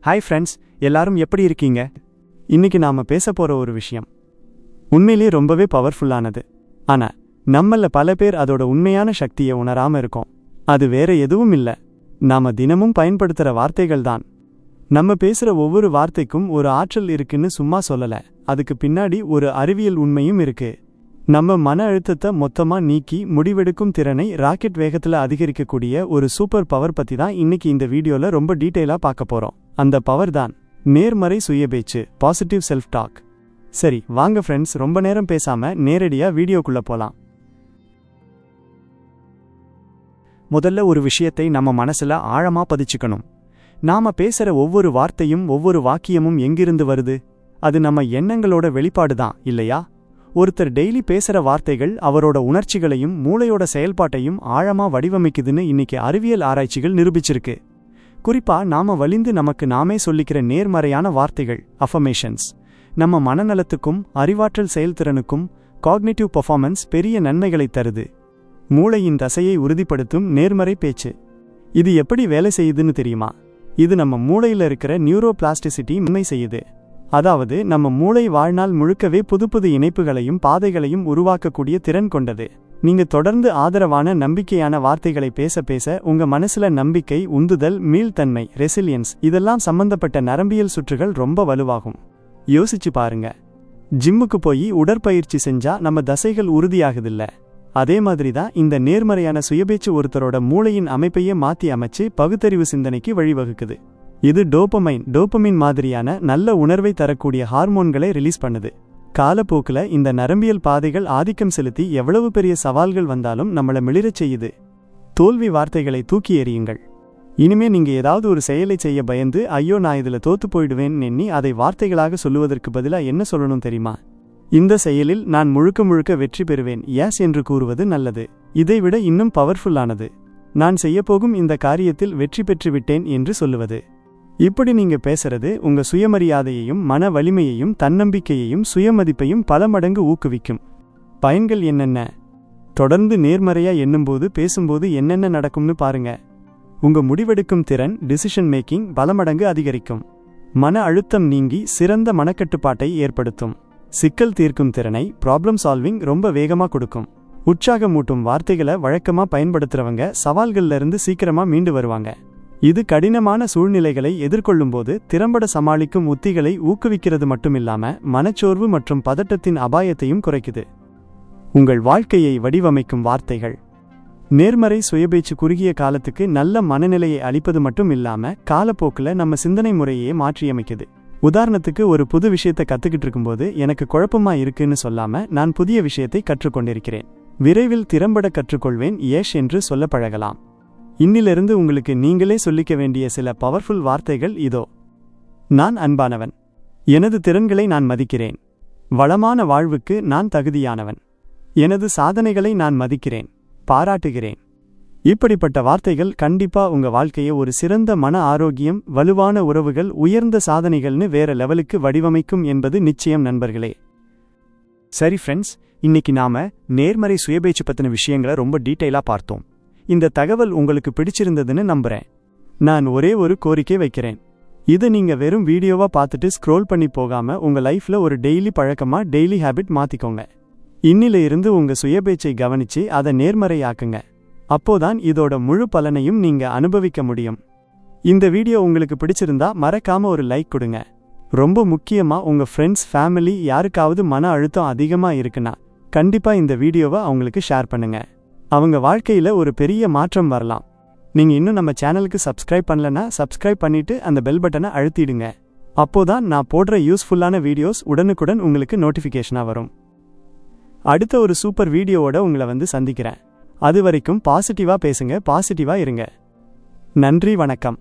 Hi friends எல்லாரும் எப்படி இருக்கீங்க? இன்னைக்கு நாம பேச போற ஒரு விஷயம். உண்மையிலே ரொம்பவே பவர்ஃபுல்லானது ஆனா நம்மள பல பேர் அதோட உண்மையான சக்தியை உணராம இருக்கோம். அது வேற எதுவும் இல்ல. நாம தினமும் பயன்படுத்துற வார்த்தைகள் தான். நம்ம பேசுற ஒவ்வொரு வார்த்தைக்கும் ஒரு ஆற்றல் இருக்குன்னு சும்மா சொல்லல. அதுக்கு பின்னாடி ஒரு அறிவியல் உண்மையும் இருக்கு. நம்ம மன அழுத்தத்தை மொத்தமா நீக்கி முடிவெடுக்கும் திறனை ராக்கெட் வேகத்துல அதிகரிக்கக்கூடிய ஒரு சூப்பர் பவர் பத்தி தான் இன்னைக்கு இந்த வீடியோல ரொம்ப டீட்டெயிலா பார்க்க போறோம். அந்த பவர் தான் நேர்மறை சுயபேச்சு பாசிட்டிவ் செல்ஃப் டாக் சரி வாங்க ஃப்ரெண்ட்ஸ் ரொம்ப நேரம் பேசாம நேரடியா வீடியோக்குள்ள போலாம். முதல்ல ஒரு விஷயத்தை நம்ம மனசுல ஆழமா பதிச்சுக்கணும். நாம பேசுற ஒவ்வொரு வார்த்தையும் ஒவ்வொரு வாக்கியமும் எங்கிருந்து வருது? அது நம்ம எண்ணங்களோட வெளிப்பாடு தான் இல்லையா? ஒருத்தர் டெய்லி பேசுற வார்த்தைகள் அவரோட உணர்ச்சிகளையும் மூளையோட செயல்பாட்டையும் ஆழமா வடிவமைக்குதுன்னு இன்னைக்கு அறிவியல் ஆராய்ச்சிகள் நிரூபிச்சிருக்கு. குறிப்பா நாம வலிந்து நமக்கு நாமே சொல்லிக்கிற நேர்மறையான வார்த்தைகள் அஃபர்மேஷன்ஸ் நம்ம மனநலத்துக்கும் அறிவாற்றல் செயல்திறனுக்கும் காக்னேட்டிவ் பெர்ஃபார்மன்ஸ் பெரிய நன்மைகளை தருது. மூளையின் தசையை உறுதிப்படுத்தும் நேர்மறை பேச்சு. இது எப்படி வேலை செய்யுதுன்னு தெரியுமா? இது நம்ம மூளையில இருக்கிற நியூரோ பிளாஸ்டிசிட்டி உண்மை செய்யுது. அதாவது நம்ம மூளை வாழ்நாள் முழுக்கவே புது புது இணைப்புகளையும் பாதைகளையும் உருவாக்கக்கூடிய திறன் கொண்டது. நீங்க தொடர்ந்து ஆதரவான நம்பிக்கையான வார்த்தைகளை பேச பேச உங்க மனசுல நம்பிக்கை உந்துதல் மீள்தன்மை ரெசிலியன்ஸ் இதெல்லாம் சம்பந்தப்பட்ட நரம்பியல் சுற்றுகள் ரொம்ப வலுவாகும். யோசிச்சு பாருங்க. ஜிம்முக்கு போய் உடற்பயிற்சி செஞ்சா நம்ம தசைகள் உறுதியாகுதில்ல. அதே மாதிரி தான் இந்த நேர்மறையான சுயபேச்சு ஒருத்தரோட மூளையின் அமைப்பையே மாத்தி அமைச்சு பகுத்தறிவு சிந்தனைக்கு வழிவகுக்குது. இது டோபமைன் டோபமின் மாதிரியான நல்ல உணர்வை தரக்கூடிய ஹார்மோன்களை ரிலீஸ் பண்ணுது. காலப்போக்குல இந்த நரம்பியல் பாதைகள் ஆதிக்கம் செலுத்தி எவ்வளவு பெரிய சவால்கள் வந்தாலும் நம்மள மிளிரச் செய்யுது. தோல்வி வார்த்தைகளை தூக்கி எறியுங்கள். இனிமே நீங்க ஏதாவது ஒரு செயலை செய்ய பயந்து ஐயோ நான் இதுல தோத்து போயிடுவேன்னு எண்ணி அதை வார்த்தைகளாக சொல்லுவதற்கு பதிலா என்ன சொல்லணும் தெரியுமா? இந்த செயலில் நான் முழுக்க முழுக்க வெற்றி பெறுவேன் எஸ் என்று கூறுவது நல்லது. இதைவிட இன்னும் பவர்ஃபுல்லானது நான் செய்யப்போகும் இந்த காரியத்தில் வெற்றி பெற்றுவிட்டேன் என்று சொல்லுவது. இப்படி நீங்க பேசுறது உங்க சுயமரியாதையையும் மன வலிமையையும் தன்னம்பிக்கையையும் சுயமதிப்பையும் பல மடங்கு ஊக்குவிக்கும். பயன்கள் என்னென்ன? தொடர்ந்து நேர்மறையா எண்ணும்போது பேசும்போது என்னென்ன நடக்கும்னு பாருங்க. உங்க முடிவெடுக்கும் திறன் டிசிஷன் மேக்கிங் பல மடங்கு அதிகரிக்கும். மன அழுத்தம் நீங்கி சிறந்த மனக்கட்டுப்பாட்டை ஏற்படுத்தும். சிக்கல் தீர்க்கும் திறனை ப்ராப்ளம் சால்விங் ரொம்ப வேகமா கொடுக்கும். உற்சாகமூட்டும் வார்த்தைகளை வழக்கமா பயன்படுத்துறவங்க சவால்கள்ல இருந்து சீக்கிரமா மீண்டு வருவாங்க. இது கடினமான சூழ்நிலைகளை எதிர்கொள்ளும்போது திறம்பட சமாளிக்கும் உத்திகளை ஊக்குவிக்கிறது மட்டுமில்லாம மனச்சோர்வு மற்றும் பதட்டத்தின் அபாயத்தையும் குறைக்குது. உங்கள் வாழ்க்கையை வடிவமைக்கும் வார்த்தைகள். நேர்மறை சுயபேச்சு குறுகிய காலத்துக்கு நல்ல மனநிலையை அளிப்பது மட்டும் இல்லாம காலப்போக்கில் நம்ம சிந்தனை முறையே மாற்றியமைக்குது. உதாரணத்துக்கு ஒரு புது விஷயத்தை கத்துக்கிட்டு இருக்கும்போது எனக்கு குழப்பமா இருக்குன்னு சொல்லாம நான் புதிய விஷயத்தை கற்றுக்கொண்டிருக்கிறேன். விரைவில் திறம்பட கற்றுக்கொள்வேன் ஏஷ் என்று சொல்ல பழகலாம் இன்னிலிருந்து உங்களுக்கு நீங்களே சொல்லிக்க வேண்டிய சில பவர்ஃபுல் வார்த்தைகள் இதோ. நான் அன்பானவன். எனது திறன்களை நான் மதிக்கிறேன். வளமான வாழ்வுக்கு நான் தகுதியானவன். எனது சாதனைகளை நான் மதிக்கிறேன். பாராட்டுகிறேன். இப்படிப்பட்ட வார்த்தைகள் கண்டிப்பா உங்க வாழ்க்கையை ஒரு சிறந்த மன ஆரோக்கியம் வலுவான உறவுகள் உயர்ந்த சாதனைகள்னு வேற லெவலுக்கு வடிவமைக்கும் என்பது நிச்சயம் நண்பர்களே. சரி ஃப்ரெண்ட்ஸ் இன்னைக்கு நாம நேர்மறை சுயபேச்சு பத்தின விஷயங்களை ரொம்ப டீட்டெயிலா பார்த்தோம். இந்த தகவல் உங்களுக்கு பிடிச்சிருந்ததுன்னு நம்புறேன். நான் ஒரே ஒரு கோரிக்கை வைக்கிறேன். இது நீங்க வெறும் வீடியோவா பார்த்துட்டு ஸ்க்ரோல் பண்ணி போகாம உங்க லைஃப்ல ஒரு டெய்லி பழக்கமா டெய்லி ஹேபிட் மாத்திக்கோங்க. இன்னில இருந்து உங்க சுயபேச்சை கவனிச்சு அதை நேர்மறையாக்குங்க. அப்போதான் இதோட முழு பலனையும் நீங்க அனுபவிக்க முடியும். இந்த வீடியோ உங்களுக்கு பிடிச்சிருந்தா மறக்காம ஒரு லைக் கொடுங்க. ரொம்ப முக்கியமா உங்க ஃப்ரெண்ட்ஸ் ஃபேமிலி யாருக்காவது மன அழுத்தம் அதிகமா இருக்குன்னா கண்டிப்பா இந்த வீடியோவை அவங்களுக்கு ஷேர் பண்ணுங்க. அவங்க வாழ்க்கையில் ஒரு பெரிய மாற்றம் வரலாம். நீங்கள் இன்னும் நம்ம சேனலுக்கு சப்ஸ்கிரைப் பண்ணலனா சப்ஸ்கிரைப் பண்ணிட்டு அந்த பெல் பட்டனை அழுத்திடுங்க. அப்போதான் நான் போடுற யூஸ்ஃபுல்லான வீடியோஸ் உடனுக்குடன் உங்களுக்கு நோட்டிஃபிகேஷனாக வரும். அடுத்த ஒரு சூப்பர் வீடியோவோட உங்களை வந்து சந்திக்கிறேன். அது வரைக்கும் பாசிட்டிவாக பேசுங்க பாசிட்டிவாக இருங்க. நன்றி வணக்கம்.